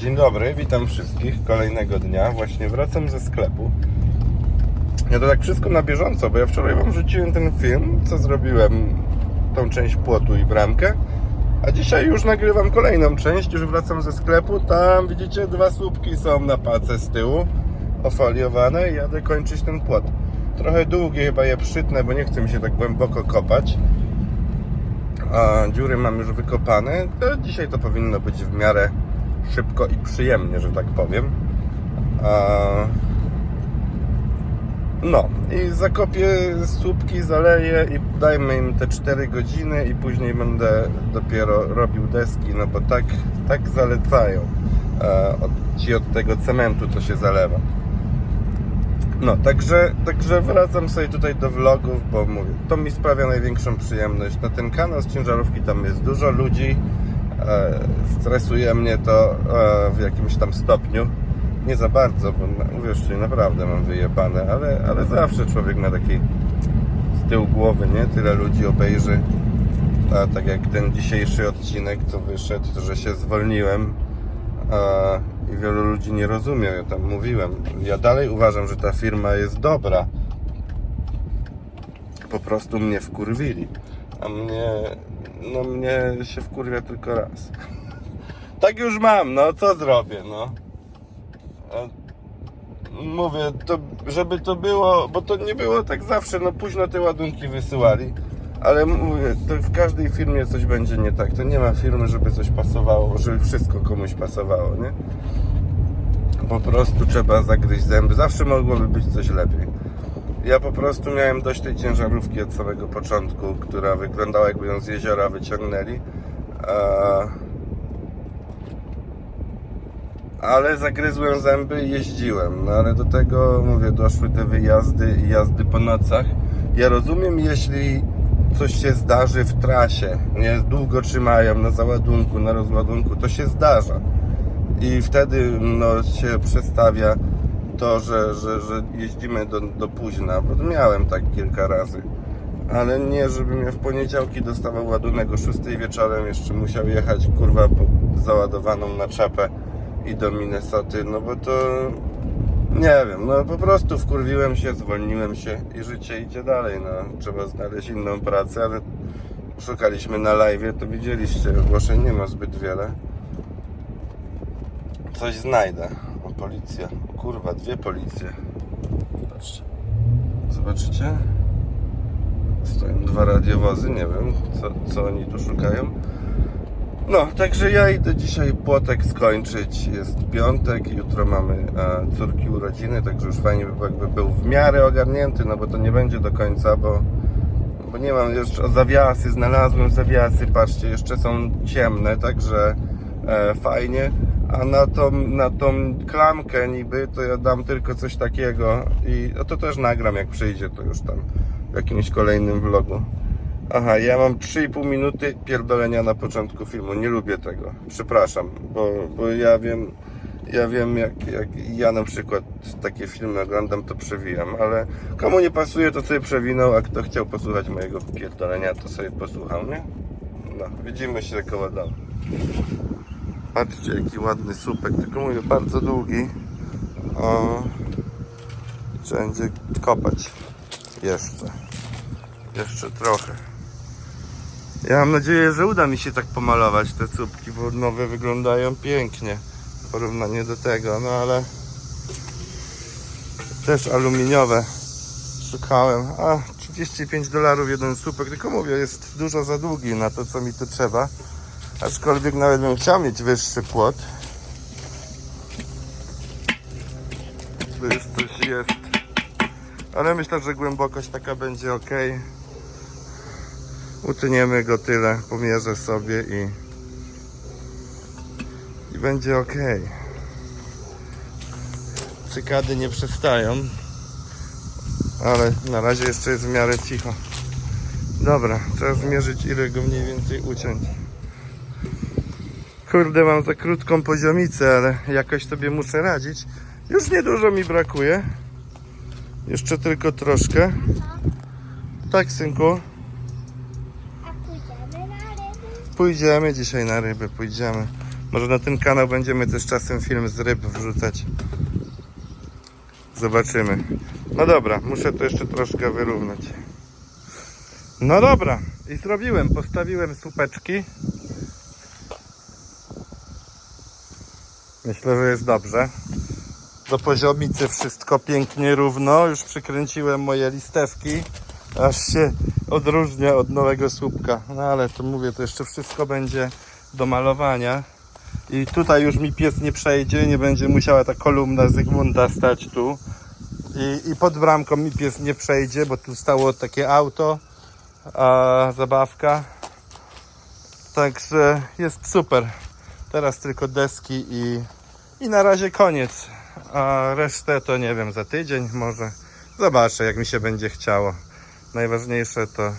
Dzień dobry, witam wszystkich kolejnego dnia. Właśnie wracam ze sklepu. Ja to tak wszystko na bieżąco, bo ja wczoraj Wam rzuciłem ten film, co zrobiłem, tą część płotu i bramkę. A dzisiaj już nagrywam kolejną część, już wracam ze sklepu. Tam widzicie, dwa słupki są na pace z tyłu, ofoliowane i jadę kończyć ten płot. Trochę długie chyba je przytnę, bo nie chcę mi się tak głęboko kopać. A dziury mam już wykopane. To dzisiaj to powinno być w miarę szybko i przyjemnie, że tak powiem. No i zakopię słupki, zaleję i dajmy im te 4 godziny i później będę dopiero robił deski, no bo tak, tak zalecają e, ci od tego cementu, co się zalewa. No, także, także wracam sobie tutaj do vlogów, bo mówię, to mi sprawia największą przyjemność. Na ten kanał z ciężarówki tam jest dużo ludzi, stresuje mnie to e, w jakimś tam stopniu. Nie za bardzo, bo uwierzcie, naprawdę mam wyjebane, ale, ale zawsze człowiek ma taki z tyłu głowy, nie? Tyle ludzi obejrzy. A tak jak ten dzisiejszy odcinek, co wyszedł, że się zwolniłem i wielu ludzi nie rozumie, ja tam mówiłem. Ja dalej uważam, że ta firma jest dobra. Po prostu mnie wkurwili. A mnie, no mnie się wkurwia tylko raz. Tak już mam, no co zrobię, no. Mówię, to, żeby to było, bo to nie było tak zawsze, no późno te ładunki wysyłali. Ale mówię, to w każdej firmie coś będzie nie tak. To nie ma firmy, żeby coś pasowało, żeby wszystko komuś pasowało, nie? Po prostu trzeba zagryźć zęby. Zawsze mogłoby być coś lepiej. Ja po prostu miałem dość tej ciężarówki od samego początku, która wyglądała jakby ją z jeziora wyciągnęli. Ale zagryzłem zęby i jeździłem. No ale do tego, mówię, doszły te wyjazdy i jazdy po nocach. Ja rozumiem, jeśli coś się zdarzy w trasie, nie długo trzymają na załadunku, na rozładunku, to się zdarza. I wtedy no, się przestawia to, że, że, że jeździmy do, do późna, bo miałem tak kilka razy. Ale nie, żebym ja w poniedziałki dostawał ładunek o 6 wieczorem, jeszcze musiał jechać kurwa załadowaną na czapę i do Minnesoty, no bo to nie wiem, no po prostu wkurwiłem się, zwolniłem się i życie idzie dalej, no trzeba znaleźć inną pracę, ale szukaliśmy na live, to widzieliście, ogłoszeń nie ma zbyt wiele. Coś znajdę. Policja. O kurwa, dwie policje. Patrzcie. Zobaczycie? Stoją dwa radiowozy, nie wiem, co, co oni tu szukają. No, także ja idę dzisiaj płotek skończyć. Jest piątek, jutro mamy e, córki urodziny, także już fajnie by jakby był w miarę ogarnięty, no bo to nie będzie do końca, bo, bo nie mam jeszcze zawiasy, znalazłem zawiasy, patrzcie, jeszcze są ciemne, także e, fajnie. A na tą, na tą klamkę niby to ja dam tylko coś takiego i no to też nagram jak przyjdzie to już tam w jakimś kolejnym vlogu. Aha, ja mam 3,5 minuty pierdolenia na początku filmu. Nie lubię tego. Przepraszam, bo, bo ja wiem, ja wiem jak, jak ja na przykład takie filmy oglądam, to przewijam, ale komu nie pasuje, to sobie przewinął, a kto chciał posłuchać mojego pierdolenia, to sobie posłuchał, nie? No, widzimy się koło domu. Patrzcie, jaki ładny słupek, tylko mówię, bardzo długi. O, trzeba będzie kopać jeszcze. Jeszcze trochę. Ja mam nadzieję, że uda mi się tak pomalować te cupki, bo nowe wyglądają pięknie w porównaniu do tego, no ale też aluminiowe szukałem. A, 35 dolarów jeden słupek, tylko mówię, jest dużo za długi na to, co mi tu trzeba. Aczkolwiek nawet bym chciał mieć wyższy płot. Tu już coś jest. Ale myślę, że głębokość taka będzie ok. Utyniemy go tyle, pomierzę sobie i, i będzie ok. Cykady nie przestają, ale na razie jeszcze jest w miarę cicho. Dobra, trzeba zmierzyć ile go mniej więcej uciąć. Kurde, mam za krótką poziomicę, ale jakoś sobie muszę radzić. Już niedużo mi brakuje. Jeszcze tylko troszkę. Tak, synku. A pójdziemy na ryby. Pójdziemy dzisiaj na ryby, pójdziemy. Może na ten kanał będziemy też czasem film z ryb wrzucać. Zobaczymy. No dobra, muszę to jeszcze troszkę wyrównać. No dobra, i zrobiłem. Postawiłem słupeczki. Myślę, że jest dobrze. Do poziomicy wszystko pięknie równo. Już przykręciłem moje listewki. Aż się odróżnia od nowego słupka. No ale to mówię, to jeszcze wszystko będzie do malowania. I tutaj już mi pies nie przejdzie, nie będzie musiała ta kolumna Zygmunta stać tu. I, I pod bramką mi pies nie przejdzie, bo tu stało takie auto, a zabawka. Także jest super. Teraz tylko deski i, i na razie koniec. A resztę to nie wiem, za tydzień może. Zobaczę, jak mi się będzie chciało. Najważniejsze to,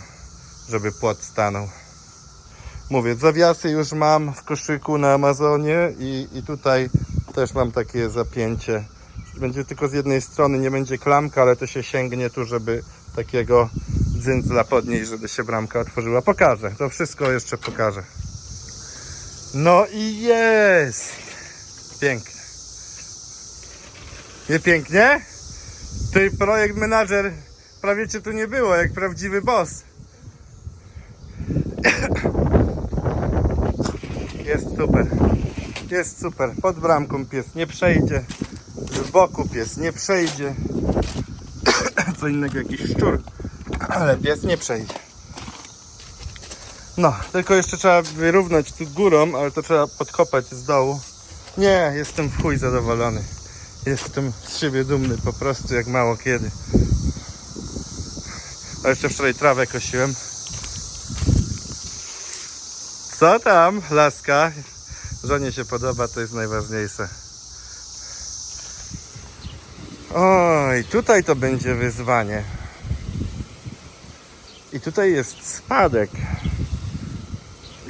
żeby płot stanął. Mówię, zawiasy już mam w koszyku na Amazonie i, i tutaj też mam takie zapięcie. Będzie tylko z jednej strony, nie będzie klamka, ale to się sięgnie tu, żeby takiego dzyndzla podnieść, żeby się bramka otworzyła. Pokażę, to wszystko jeszcze pokażę. No i jest! Pięknie. Nie pięknie? Ty projekt menadżer prawie cię tu nie było, jak prawdziwy boss. Jest super. Jest super. Pod bramką pies nie przejdzie. Z boku pies nie przejdzie. Co innego jakiś szczur. Ale pies nie przejdzie. No, tylko jeszcze trzeba wyrównać tu górą, ale to trzeba podkopać z dołu. Nie, jestem w chuj zadowolony. Jestem z siebie dumny po prostu jak mało kiedy. A jeszcze wczoraj trawę kosiłem. Co tam, laska? Żonie się podoba, to jest najważniejsze. Oj, tutaj to będzie wyzwanie. I tutaj jest spadek.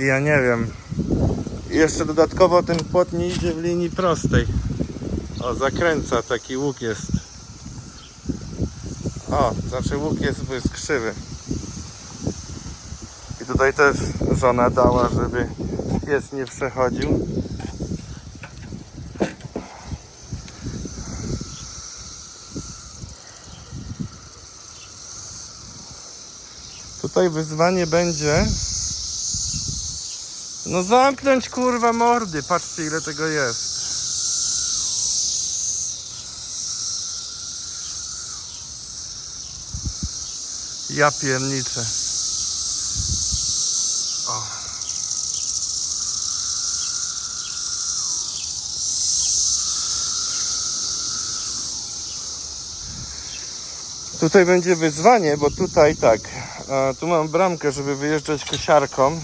Ja nie wiem. Jeszcze dodatkowo ten płot nie idzie w linii prostej. O, zakręca, taki łuk jest. O, znaczy łuk jest, bo jest krzywy. I tutaj też żona dała, żeby pies nie przechodził. Tutaj wyzwanie będzie no zamknąć kurwa mordy, patrzcie ile tego jest. Ja. O. Tutaj będzie wyzwanie, bo tutaj tak, a, tu mam bramkę, żeby wyjeżdżać kosiarką.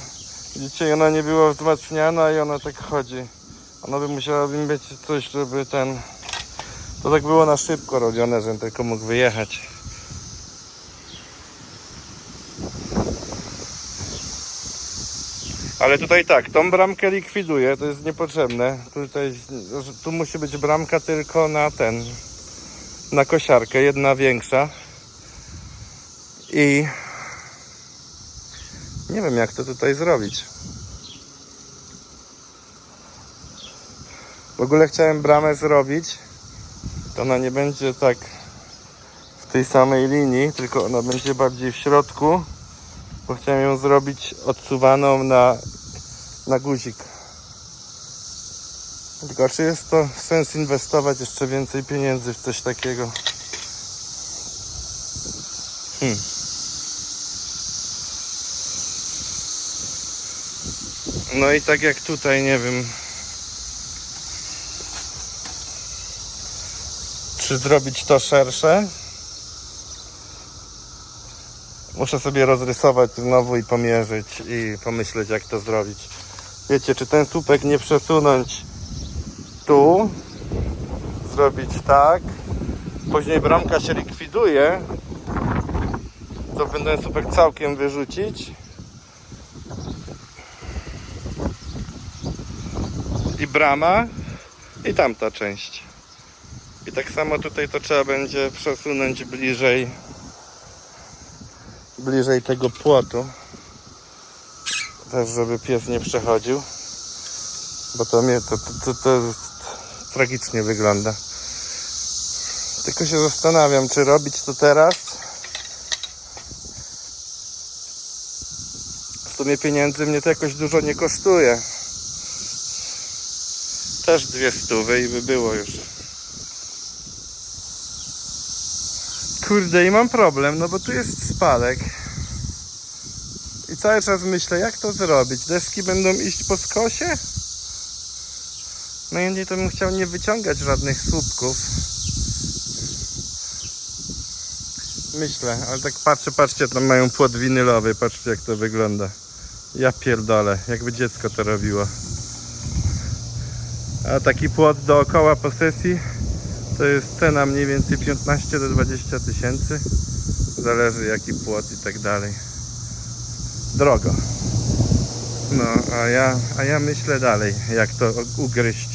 Widzicie, ona nie była wzmacniana i ona tak chodzi. Ona by musiała mieć coś, żeby ten... To tak było na szybko robione, żebym tylko mógł wyjechać. Ale tutaj tak, tą bramkę likwiduję, to jest niepotrzebne. Tutaj, tu musi być bramka tylko na ten, na kosiarkę, jedna większa. I nie wiem jak to tutaj zrobić. W ogóle chciałem bramę zrobić. To ona nie będzie tak w tej samej linii, tylko ona będzie bardziej w środku. Bo chciałem ją zrobić odsuwaną na, na guzik. Tylko czy jest to sens inwestować jeszcze więcej pieniędzy w coś takiego? Hmm. No i tak jak tutaj, nie wiem. Czy zrobić to szersze? Muszę sobie rozrysować znowu i pomierzyć i pomyśleć jak to zrobić. Wiecie, czy ten słupek nie przesunąć tu, zrobić tak, później bramka się likwiduje, to będę słupek całkiem wyrzucić brama i tamta część. I tak samo tutaj to trzeba będzie przesunąć bliżej bliżej tego płotu. Też żeby pies nie przechodził. Bo to mnie to, to, to, to tragicznie wygląda. Tylko się zastanawiam, czy robić to teraz. W sumie pieniędzy mnie to jakoś dużo nie kosztuje. Też dwie stówy i by było już. Kurde i mam problem, no bo tu jest spadek. I cały czas myślę, jak to zrobić? Deski będą iść po skosie? Najmniej to bym chciał nie wyciągać żadnych słupków. Myślę, ale tak patrzę, patrzcie, tam mają płot winylowy, patrzcie jak to wygląda. Ja pierdolę, jakby dziecko to robiło. A taki płot dookoła posesji to jest cena mniej więcej 15 do 20 tysięcy. Zależy jaki płot i tak dalej. Drogo. No, a ja, a ja myślę dalej, jak to ugryźć.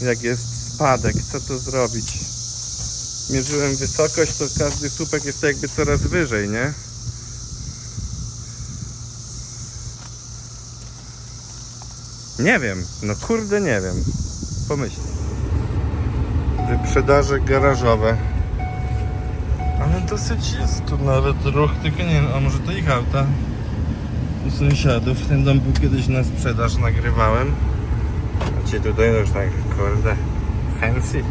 Jak jest spadek, co to zrobić? Mierzyłem wysokość, to każdy słupek jest jakby coraz wyżej, nie? Nie wiem, no kurde nie wiem. Pomyśl. Wyprzedaże garażowe. Ale dosyć jest tu nawet ruch, tylko nie wiem, a może to ich auta? U sąsiadów. Ten dom był kiedyś na sprzedaż, nagrywałem. A ci tutaj już tak, kurde, fancy.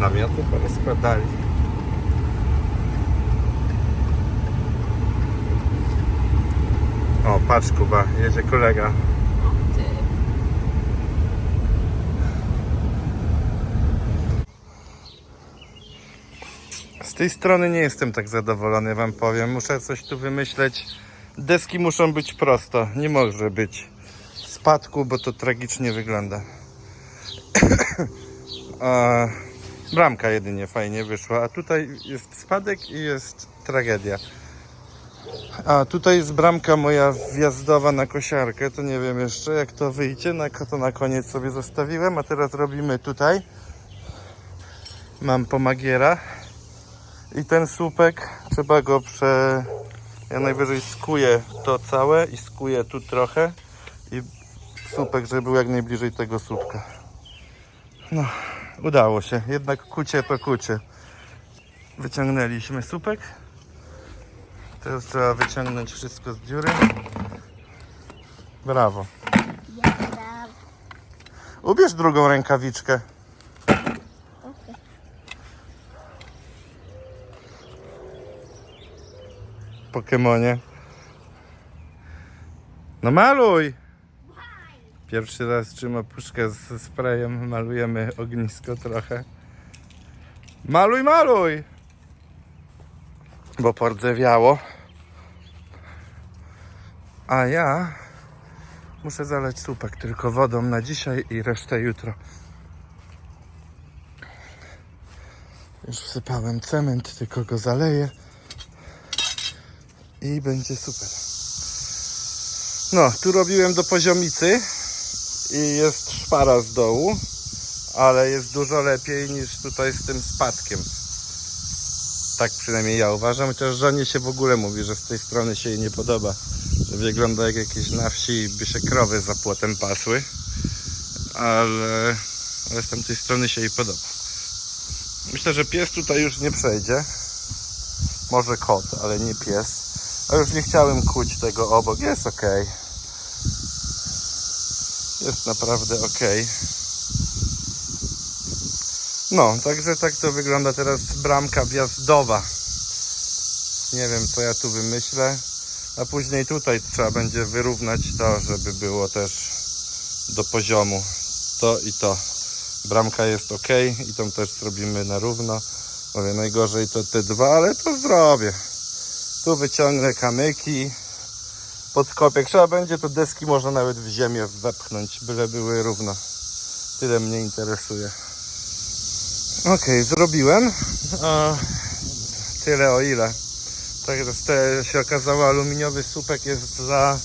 Namioty porozkładali. O, patrz Kuba, jedzie kolega. Tej strony nie jestem tak zadowolony, wam powiem. Muszę coś tu wymyśleć. Deski muszą być prosto. Nie może być spadku, bo to tragicznie wygląda. a, bramka jedynie fajnie wyszła, a tutaj jest spadek i jest tragedia. A tutaj jest bramka moja wjazdowa na kosiarkę, to nie wiem jeszcze jak to wyjdzie, na, to na koniec sobie zostawiłem, a teraz robimy tutaj. Mam pomagiera. I ten słupek trzeba go prze... Ja najwyżej skuję to całe i skuję tu trochę i słupek, żeby był jak najbliżej tego słupka. No, udało się. Jednak kucie to kucie. Wyciągnęliśmy słupek. Teraz trzeba wyciągnąć wszystko z dziury. Brawo. Ubierz drugą rękawiczkę. Pokemonie. No maluj! Pierwszy raz trzyma puszkę ze sprayem, malujemy ognisko trochę. Maluj, maluj! Bo pordzewiało. A ja muszę zalać słupek tylko wodą na dzisiaj i resztę jutro. Już wsypałem cement, tylko go zaleję i będzie super. No, tu robiłem do poziomicy i jest szpara z dołu, ale jest dużo lepiej niż tutaj z tym spadkiem. Tak przynajmniej ja uważam, chociaż żonie się w ogóle mówi, że z tej strony się jej nie podoba. Że wygląda jak jakieś na wsi by się krowy za płotem pasły, ale, ale z tamtej strony się jej podoba. Myślę, że pies tutaj już nie przejdzie. Może kot, ale nie pies. A już nie chciałem kuć tego obok. Jest ok. Jest naprawdę ok. No, także tak to wygląda teraz bramka wjazdowa. Nie wiem co ja tu wymyślę. A później tutaj trzeba będzie wyrównać to, żeby było też do poziomu. To i to. Bramka jest ok i tą też zrobimy na równo. Mówię, najgorzej to te dwa, ale to zrobię. Tu wyciągnę kamyki. Podkopię. Trzeba będzie, to deski można nawet w ziemię wepchnąć, byle były równo. Tyle mnie interesuje. Ok, zrobiłem. A, tyle o ile. Te się okazało, aluminiowy słupek jest za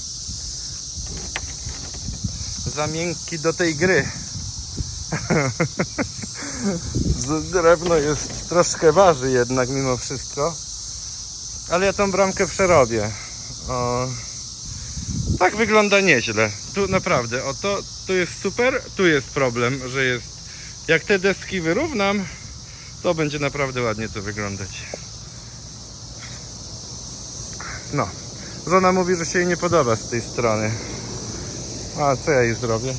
za miękki do tej gry. Drewno jest troszkę waży jednak mimo wszystko. Ale ja tą bramkę przerobię. O, Tak wygląda nieźle. Tu naprawdę, o to, tu jest super, tu jest problem, że jest. Jak te deski wyrównam, to będzie naprawdę ładnie to wyglądać. No. Żona mówi, że się jej nie podoba z tej strony. A co ja jej zrobię?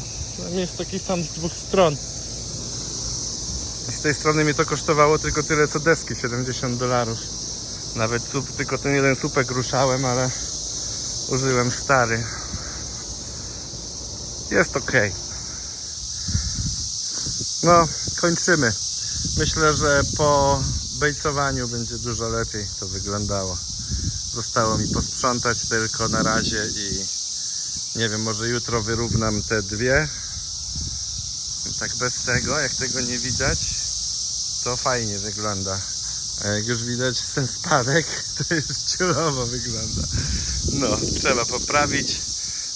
Jest taki sam z dwóch stron. Z tej strony mi to kosztowało tylko tyle co deski, 70 dolarów. Nawet słup, tylko ten jeden słupek ruszałem, ale użyłem stary. Jest ok. No, kończymy. Myślę, że po bejcowaniu będzie dużo lepiej to wyglądało. Zostało mi posprzątać tylko na razie i nie wiem, może jutro wyrównam te dwie. Tak bez tego, jak tego nie widać, to fajnie wygląda. A jak już widać ten spadek, to jest ciulowo wygląda. No, trzeba poprawić,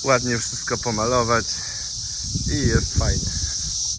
ładnie wszystko pomalować i jest fajnie.